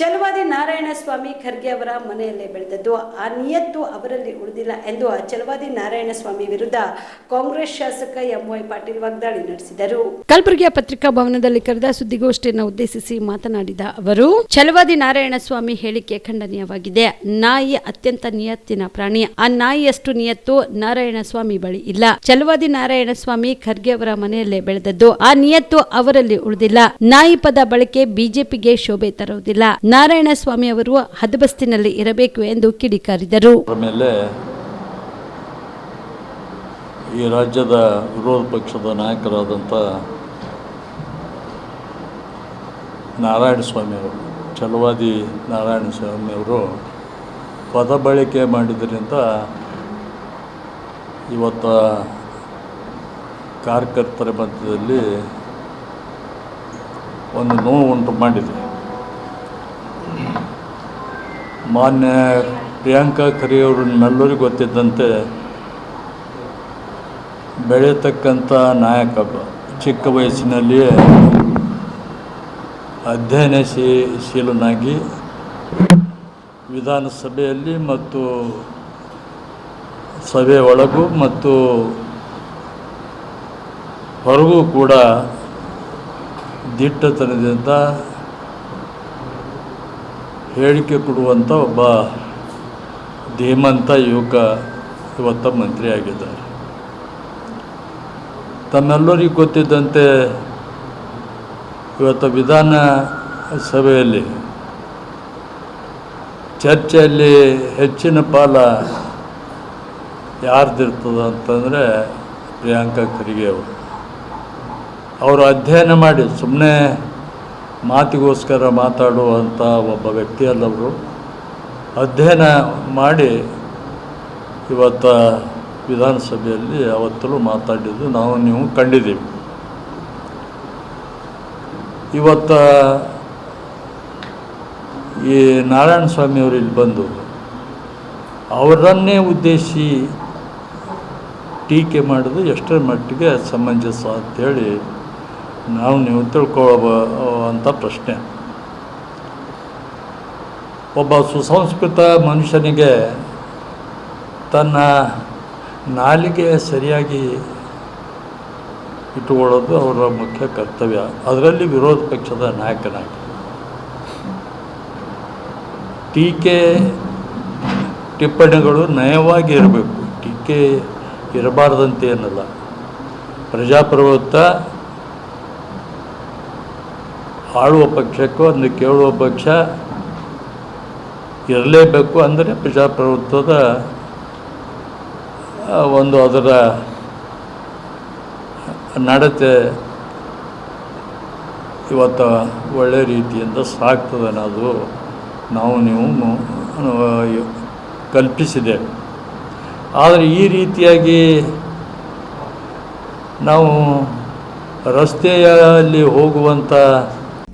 ಚಲವಾದಿ ನಾರಾಯಣ ಸ್ವಾಮಿ ಖರ್ಗೆ ಅವರ ಮನೆಯಲ್ಲೇ ಬೆಳೆದದ್ದು. ಆ ನಿಯತ್ತು ಅವರಲ್ಲಿ ಉಳಿದಿಲ್ಲ ಎಂದು ಛಲವಾದಿ ನಾರಾಯಣ ಸ್ವಾಮಿ ವಿರುದ್ಧ ಕಾಂಗ್ರೆಸ್ ಶಾಸಕ ಎಂವೈ ಪಾಟೀಲ್ ವಾಗ್ದಾಳಿ ನಡೆಸಿದರು. ಕಲಬುರಗಿಯ ಪತ್ರಿಕಾ ಭವನದಲ್ಲಿ ಕರೆದ ಸುದ್ದಿಗೋಷ್ಠಿಯನ್ನು ಉದ್ದೇಶಿಸಿ ಮಾತನಾಡಿದ ಅವರು ಚಲುವಾದಿ ನಾರಾಯಣ ಸ್ವಾಮಿ ಹೇಳಿಕೆ ಖಂಡನೀಯವಾಗಿದೆ. ನಾಯಿ ಅತ್ಯಂತ ನಿಯತ್ತಿನ ಪ್ರಾಣಿ. ಆ ನಾಯಿಯಷ್ಟು ನಿಯತ್ತು ನಾರಾಯಣ ಸ್ವಾಮಿ ಬಳಿ ಇಲ್ಲ. ಚಲುವಾದಿ ನಾರಾಯಣ ಸ್ವಾಮಿ ಖರ್ಗೆ ಅವರ ಮನೆಯಲ್ಲೇ ಬೆಳೆದದ್ದು. ಆ ನಿಯತ್ತು ಅವರಲ್ಲಿ ಉಳಿದಿಲ್ಲ. ನಾಯಿ ಪದ ಬಳಕೆ ಬಿಜೆಪಿಗೆ ಶೋಭೆ ತರುವುದಿಲ್ಲ. ನಾರಾಯಣ ಸ್ವಾಮಿ ಅವರು ಹದಬಸ್ತಿನಲ್ಲಿ ಇರಬೇಕು ಎಂದು ಕಿಡಿಕಾರಿದರು. ಮೇಲೆ ಈ ರಾಜ್ಯದ ವಿರೋಧ ಪಕ್ಷದ ನಾಯಕರಾದಂಥ ನಾರಾಯಣ ಸ್ವಾಮಿಯವರು ಛಲವಾದಿ ನಾರಾಯಣ ಸ್ವಾಮಿಯವರು ಪದ ಬಳಕೆ ಮಾಡಿದ್ರಿಂದ ಇವತ್ತು ಕಾರ್ಯಕರ್ತರ ಮಧ್ಯದಲ್ಲಿ ಒಂದು ನೋವು ಉಂಟು ಮಾಡಿದೆ. ಮಾನ್ಯ ಪ್ರಿಯಾಂಕಾ ಖರೆಯವರು ನಲ್ಲೂರಿಗೆ ಗೊತ್ತಿದ್ದಂತೆ ಬೆಳೆಯತಕ್ಕಂಥ ನಾಯಕ, ಚಿಕ್ಕ ವಯಸ್ಸಿನಲ್ಲಿಯೇ ಅಧ್ಯಯನಶೀಲನಾಗಿ ವಿಧಾನಸಭೆಯಲ್ಲಿ ಮತ್ತು ಸಭೆ ಒಳಗೂ ಮತ್ತು ಹೊರಗೂ ಕೂಡ ದಿಟ್ಟತನದಿಂದ ಹೇಳಿಕೆ ಕೊಡುವಂಥ ಒಬ್ಬ ಧೀಮಂತ ಯುವಕ ಇವತ್ತು ಮಂತ್ರಿಯಾಗಿದ್ದಾರೆ ತಮ್ಮೆಲ್ಲರಿಗೂ ಗೊತ್ತಿದ್ದಂತೆ ಇವತ್ತು ವಿಧಾನ ಸಭೆಯಲ್ಲಿ ಚರ್ಚೆಯಲ್ಲಿ ಹೆಚ್ಚಿನ ಪಾಲ ಯಾರ್ದಿರ್ತದ ಅಂತಂದರೆ ಪ್ರಿಯಾಂಕಾ ಖರ್ಗೆ ಅವರು. ಅವರು ಅಧ್ಯಯನ ಮಾಡಿ ಸುಮ್ಮನೆ ಮಾತಿಗೋಸ್ಕರ ಮಾತಾಡುವಂಥ ಒಬ್ಬ ವ್ಯಕ್ತಿಯಲ್ಲವರು ಅಧ್ಯಯನ ಮಾಡಿ ಇವತ್ತು ವಿಧಾನಸಭೆಯಲ್ಲಿ ಅವತ್ತಲೂ ಮಾತಾಡಿದ್ದು ನಾವು ನೀವು ಕಂಡಿದ್ದೀವಿ. ಇವತ್ತು ಈ ನಾರಾಯಣ ಸ್ವಾಮಿಯವರು ಇಲ್ಲಿ ಬಂದು ಅವರನ್ನೇ ಉದ್ದೇಶಿ ಟೀಕೆ ಮಾಡೋದು ಎಷ್ಟರ ಮಟ್ಟಿಗೆ ಸಮಂಜಸ ಅಂಥೇಳಿ ನಾವು ನೀವು ತಿಳ್ಕೊಳ್ಬ ಅಂತ ಪ್ರಶ್ನೆ. ಒಬ್ಬ ಸುಸಂಸ್ಕೃತ ಮನುಷ್ಯನಿಗೆ ತನ್ನ ನಾಲಿಗೆ ಸರಿಯಾಗಿ ಇಟ್ಟುಕೊಳ್ಳೋದು ಅವರ ಮುಖ್ಯ ಕರ್ತವ್ಯ. ಅದರಲ್ಲಿ ವಿರೋಧ ಪಕ್ಷದ ನಾಯಕನಾಗಿ. ಟೀಕೆ ಟಿಪ್ಪಣಿಗಳು ನಯವಾಗಿ ಇರಬೇಕು. ಟೀಕೆ ಇರಬಾರ್ದಂತೇನಲ್ಲ ಪ್ರಜಾಪ್ರಭುತ್ವ ಆಳುವ ಪಕ್ಷಕ್ಕೂ ಒಂದು ಕೇಳುವ ಪಕ್ಷ ಇರಲೇಬೇಕು ಅಂದರೆ ಪ್ರಜಾಪ್ರಭುತ್ವದ ಒಂದು ಅದರ ನಡತೆ ಇವತ್ತು ಒಳ್ಳೆಯ ರೀತಿಯಿಂದ ಸಾಕ್ತದೆ ಅನ್ನೋದು ನಾವು ನೀವು ಕಲ್ಪಿಸಿದೆ. ಆದರೆ ಈ ರೀತಿಯಾಗಿ ನಾವು ರಸ್ತೆಯಲ್ಲಿ ಹೋಗುವಂಥ